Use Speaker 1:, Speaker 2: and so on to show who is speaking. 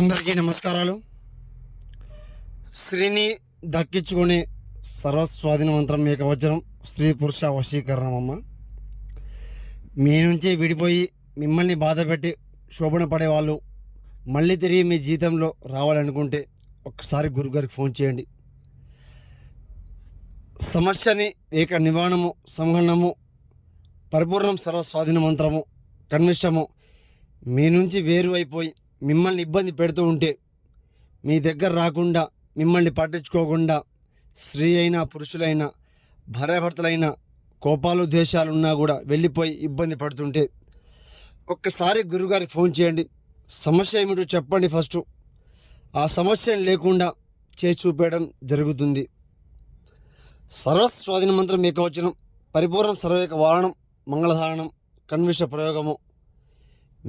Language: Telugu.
Speaker 1: అందరికీ నమస్కారాలు. స్త్రీని దక్కించుకునే సర్వస్వాధీన మంత్రం ఏకవచనం స్త్రీ పురుష వశీకరణం అమ్మ మీ నుంచి విడిపోయి మిమ్మల్ని బాధపెట్టి శోభన పడే వాళ్ళు మళ్ళీ తిరిగి మీ జీవితంలో రావాలనుకుంటే ఒక్కసారి గురుగారికి ఫోన్ చేయండి. సమస్యని ఏక నివారణము సంహరణము పరిపూర్ణం సర్వస్వాధీన మంత్రము కన్విష్టము మీ నుంచి వేరు అయిపోయి మిమ్మల్ని ఇబ్బంది పెడుతూ ఉంటే మీ దగ్గర రాకుండా మిమ్మల్ని పట్టించుకోకుండా స్త్రీ అయినా పురుషులైనా భార్యాభర్తలైనా కోపాలు ద్వేషాలు ఉన్నా కూడా వెళ్ళిపోయి ఇబ్బంది పడుతుంటే ఒక్కసారి గురుగారికి ఫోన్ చేయండి. సమస్య ఏమిటో చెప్పండి ఫస్ట్. ఆ సమస్యను లేకుండా చేసి చూపేయడం జరుగుతుంది. సర్వస్వాధీన మంత్రం ఏకవచనం పరిపూర్ణ సర్వేక వారణం మంగళధారణం కన్విష ప్రయోగము.